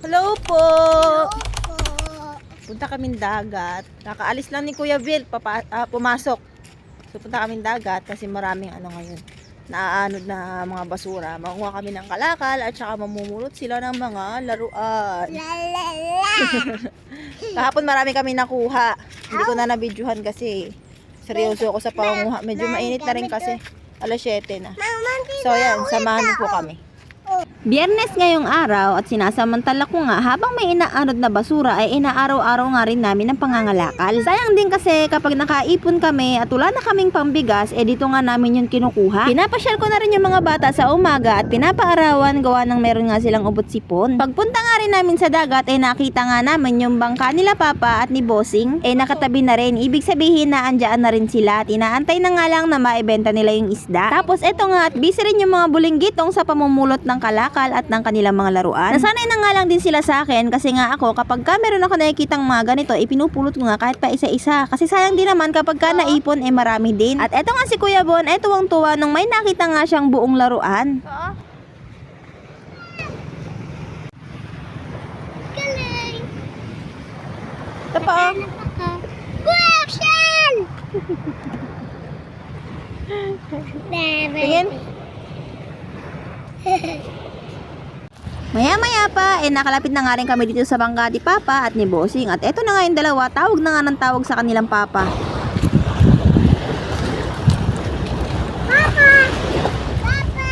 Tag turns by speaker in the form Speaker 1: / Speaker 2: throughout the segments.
Speaker 1: Hello po! Punta kaming dagat. Nakaalis lang ni Kuya Bill, papa, ah, pumasok. So punta kaming dagat kasi maraming ano ngayon, naaanod na mga basura. Makuha kami ng kalakal at saka mamumulot sila ng mga laruan.
Speaker 2: La la la.
Speaker 1: Kahapon marami kami nakuha. Hindi ko na nabidyohan kasi seryoso ako sa pangunguha. Medyo mainit na rin kasi alas 7 na. So yan, samahan po kami.
Speaker 3: Biyernes ngayong araw at sinasamantala ko nga habang may inaanod na basura ay inaaraw-araw nga rin namin ng pangangalakal. Sayang din kasi kapag nakaipon kami at wala na kaming pambigas, eh dito nga namin yung kinukuha. Pinapasyal ko na rin yung mga bata sa umaga at pinapaarawan gawa ng meron nga silang ubot sipon. Pagpunta nga rin namin sa dagat ay nakita nga namin yung bangka nila papa at ni bossing eh nakatabi na rin. Ibig sabihin na andyan na rin sila at inaantay na nga lang na maibenta nila yung isda. Tapos eto nga at busy rin yung mga bulinggitong sa pamumulot ng kalakal at ng kanilang mga laruan. Nasanay na nga lang din sila sa akin kasi nga ako kapag ka meron ako nakikitang mga ganito, ipinupulot ko nga kahit pa isa-isa. Kasi sayang din naman kapag ka naipon eh marami din. At eto nga si Kuya Bon, eto ang tuwa nung may nakita nga siyang buong laruan.
Speaker 2: galing.
Speaker 1: Ito pa oh.
Speaker 2: Action! Bebe.
Speaker 1: Tingin.
Speaker 3: Maya-maya pa, eh nakalapit na nga rin kami dito sa bangka ni Papa at ni Bossing. At eto na nga yung dalawa, tawag na nga ng tawag sa kanilang Papa.
Speaker 2: Papa! Papa!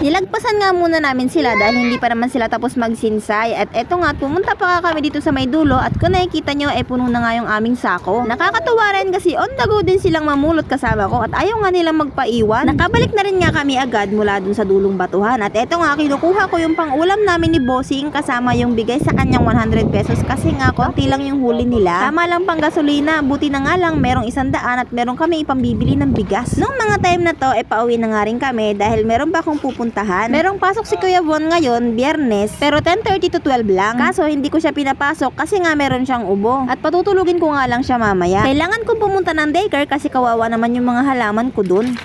Speaker 3: Nilagpasan nga muna namin sila dahil hindi pa naman sila tapos magsinsay. At eto nga, pumunta pa kami dito sa may dulo at kung nakikita nyo, eh puno na nga yung aming sako. Nakakatuwa rin kasi on the go din silang mamulot kasama ko at ayaw nga nilang magpaiwan. Nakabalik na rin nga kami agad mula dun sa dulong batuhan. At eto nga, kinukuha ko yung pangulam namin ni Bossing kasama yung bigay sa kanyang 100 pesos kasi nga konti lang yung huli nila. Tama lang pang gasolina, buti na nga lang merong isang at meron kami ipambibili ng bigas. Nung mga time na to, eh pauwi na nga rin kami dahil meron ba akong pupuntahan. Merong pasok si Kuya Von ngayon, biyernes, pero 10.30 to 12 lang. Kaso hindi ko siya pinapasok kasi nga meron siyang ubo. At patutulugin ko nga lang siya mamaya. Kailangan kong pumunta ng daycare kasi kawawa naman yung mga halaman ko dun.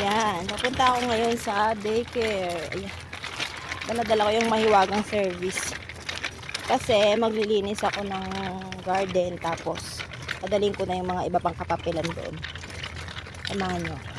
Speaker 1: Yan, papunta ako ngayon sa daycare. Ayan. Dala-dala ko yung mahiwagang service. Kasi maglilinis ako ng garden tapos padaling ko na yung mga iba pang kapapilan doon. Samahan nyo.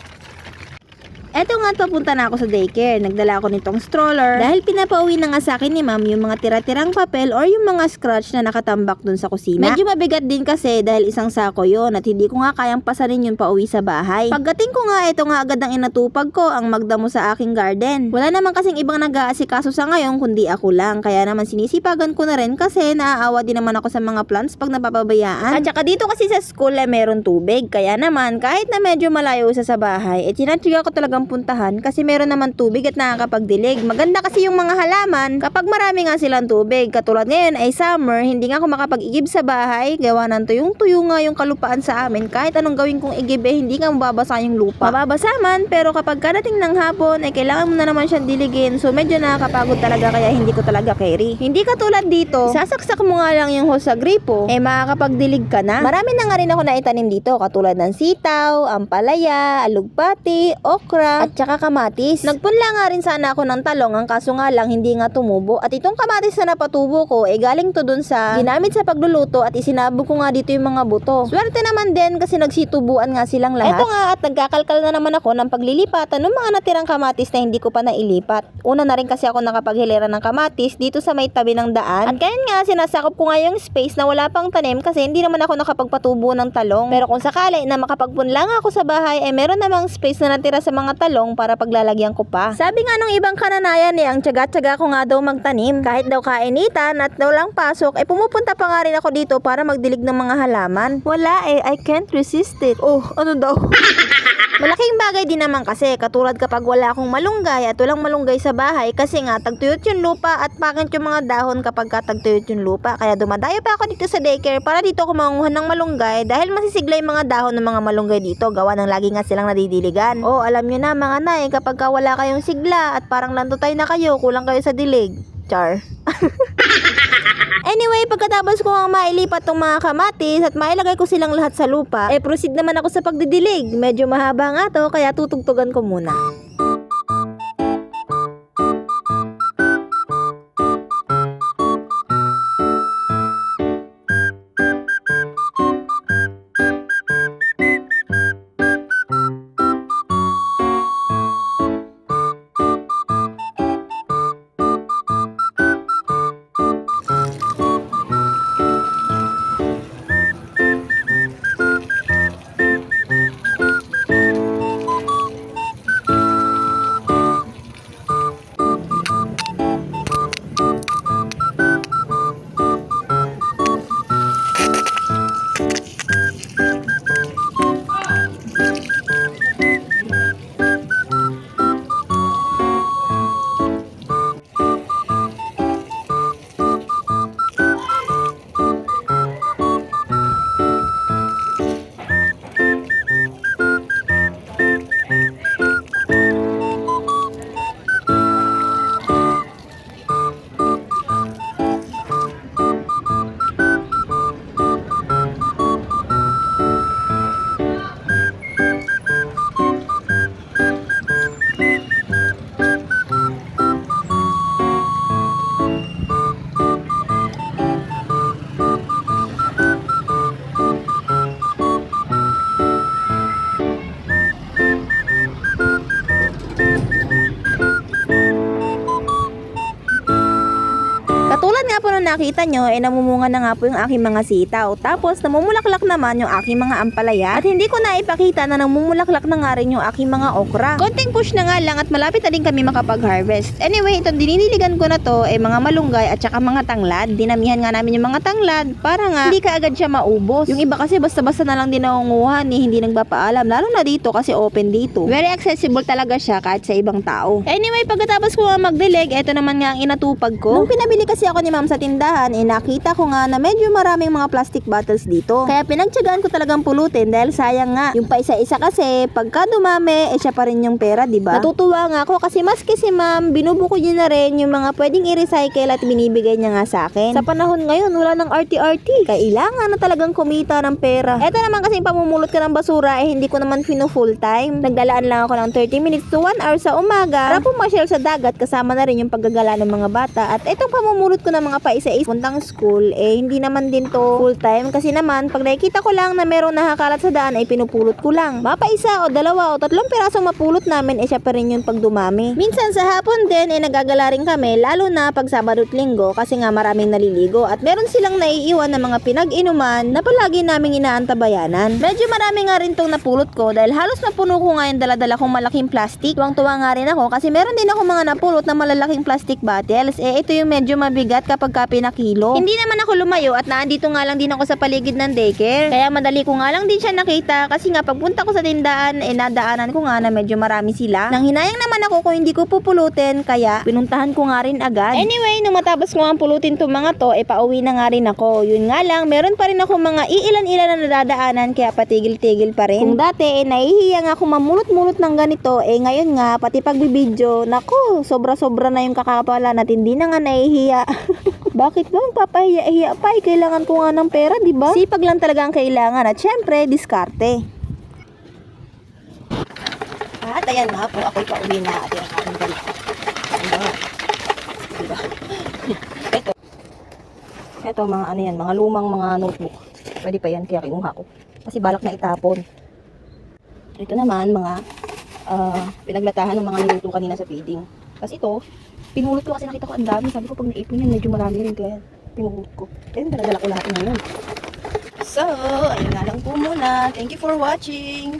Speaker 3: Eto nga papunta na ako sa daycare. Nagdala ako nitong stroller dahil pinapauwi na nga sa akin ni ma'am yung mga tira-tirang papel or yung mga scratch na nakatambak dun sa kusina. Medyo mabigat din kasi dahil isang sako yon at hindi ko nga kayang pasanin yun pauwi sa bahay. Pagdating ko nga, ito nga agad ang inatupag ko ang magdamo sa aking garden. Wala naman kasing ibang nag-aasikaso sa ngayon kundi ako lang. Kaya naman sinisipagan ko na rin kasi naaawa din naman ako sa mga plants pag napapabayaan. At saka dito kasi sa school ay meron tubig. Kaya naman kahit na medyo malayo sa sa bahay, eh tinatriga ko talagang puntahan kasi meron naman tubig at nakakapagdilig. Maganda kasi yung mga halaman kapag marami nga silang tubig. Katulad ngayon ay summer, hindi nga ako makapag-igib sa bahay. Gawa ng tuyong-tuyo nga yung kalupaan sa amin. Kahit anong gawin kong igib eh, hindi nga mababasa yung lupa. Mababasa man, pero kapag karating ng hapon, eh kailangan mo na naman siyang diligin. So medyo nakakapagod talaga kaya hindi ko talaga carry. Hindi katulad dito, sasaksak mo nga lang yung hose sa gripo, eh makakapagdilig ka na. Marami na nga rin ako naitanim dito katulad ng sitaw, ampalaya, alugbati, okra, at saka kamatis. Nagpunla nga rin sana ako ng talong, ang kaso nga lang hindi nga tumubo. At itong kamatis na napatubo ko, eh galing to dun sa ginamit sa pagluluto at isinabog ko nga dito yung mga buto. Swerte naman din kasi nagsitubuan nga silang lahat. Eto nga at nagkakalkal na naman ako ng paglilipatan ng mga natirang kamatis na hindi ko pa nailipat. Una na rin kasi ako nakapaghilera ng kamatis dito sa may tabi ng daan. At kaya nga sinasakop ko nga yung space na wala pang tanim kasi hindi naman ako nakapagpatubo ng talong. Pero kung sakali na makapagpunla nga ako sa bahay, eh meron namang space na natira sa mga talong para paglalagyan ko pa. Sabi nga nung ibang kananayan eh, ang tiyaga-tiyaga ko nga daw magtanim. Kahit daw kainitan at walang pasok, eh pumupunta pa nga rin ako dito para magdilig ng mga halaman. Wala eh, I can't resist it. Oh, ano daw? Malaking bagay din naman kasi katulad kapag wala akong malunggay at walang malunggay sa bahay kasi nga tagtuyot yung lupa at pangit yung mga dahon kapag ka tagtuyot yung lupa. Kaya dumadayo pa ako dito sa daycare para dito ako manguha ng malunggay dahil masisigla yung mga dahon ng mga malunggay dito gawa ng lagi nga silang nadidiligan. Oh, alam nyo na mga nay, kapag ka wala kayong sigla at parang lantutay na kayo, kulang kayo sa dilig. Char. Anyway, pagkatapos ko nga mailipat tong mga kamatis at mailagay ko silang lahat sa lupa, eh proceed naman ako sa pagdidilig. Medyo mahaba nga to, kaya tutugtugan ko muna. Nakita nyo, eh namumunga na nga po yung aking mga sitaw. Tapos namumulaklak naman yung aking mga ampalaya. At hindi ko na ipakita na namumulaklak na nga rin yung aking mga okra. Konting push na nga lang at malapit na din kami makapag-harvest. Anyway, itong dinidiligan ko na to ay mga malunggay at saka mga tanglad. Dinamihan nga namin yung mga tanglad para nga hindi ka agad siya maubos. Yung iba kasi basta-basta na lang din nangunguha ni hindi nagpapaalam. Lalo na dito kasi open dito. Very accessible talaga siya kahit sa ibang tao. Anyway, pagkatapos ko nga magdilig, eto naman nga ang inatupag ko. Nung pinabili kasi ako ni ma'am sa tindahan, eh nakita ko nga na medyo maraming mga plastic bottles dito. Kaya pinagtyagaan ko talagang pulutin dahil sayang nga. Yung pa isa-isa kasi, pagka dumami, eh siya pa rin yung pera, di ba? Natutuwa nga ako kasi maski si ma'am, binubuko niya na rin yung mga pwedeng i-recycle at binibigay niya nga sa akin. Sa panahon ngayon, wala nang RT-RT. Kailangan na talagang kumita ng pera. Eto naman kasi pamumulot ka ng basura, eh hindi ko naman fino full time. Nagdalaan lang ako ng 30 minutes to 1 hour sa umaga para pumasyal sa dagat kasama na rin yung paggagala ng mga bata. At itong pamumulot ko ng mga paisa-is puntang school, eh hindi naman din to full time kasi naman pag nakikita ko lang na merong nakakalat sa daan ay pinupulot ko lang. Mapa isa o dalawa o tatlong pirasong mapulot namin eh siya pa rin yun pag dumami. Minsan sa hapon din eh nagagala rin kami lalo na pag Sabado at Linggo kasi nga maraming naliligo at meron silang naiiwan na mga pinag-inuman na palagi naming inaantabayanan. Medyo marami nga rin tong napulot ko dahil halos napuno ko nga yung daladala kong malaking plastic. Tuwang-tuwa nga rin ako kasi meron din ako mga napulot na malalaking plastic bottles. Eh ito yung medyo mabigat kapag ka pinakilo. Hindi naman ako lumayo at naandito nga lang din ako sa paligid ng daycare. Kaya madali ko nga lang din siya nakita kasi nga pagpunta ko sa tindahan eh nadaanan ko nga na medyo marami sila. Nang hinayang naman ako kung hindi ko pupulutin kaya pinuntahan ko nga rin agad. Anyway, nung matapos ko nga pulutin tong mga to, eh pauwi na nga rin ako. Yun nga lang, meron pa rin ako mga iilan-ilan na nadadaanan kaya patigil-tigil pa rin. Kung dati eh nahihiya nga ako mamulot-mulot ng ganito, eh ngayon nga pati pagbibidyo, nako, sobra-sobra na yung kakapalan at hindi na nga nahihiya. Bakit ba papahiya-hiya pa? Eh, kailangan ko nga ng pera, di ba? Sipag lang talaga ang kailangan at syempre, diskarte.
Speaker 1: At ayan na po, ako'y pauwi na at yung aking dala. Diba? Diba? Ito. Ito, mga ano yan, mga lumang mga notebook. Pwede pa yan, kaya kinuha ko. Kasi balak na itapon. Ito naman, mga ah, pinaglatahan ng mga niluto kanina sa feeding. Kasi ito, pinulot ko kasi nakita ko ang dami. Sabi ko, pag naipon yan, medyo marami rin. Kaya pinulot ko. Kaya daladala ko lahat ngayon. So, ayun na lang po muna. Thank you for watching.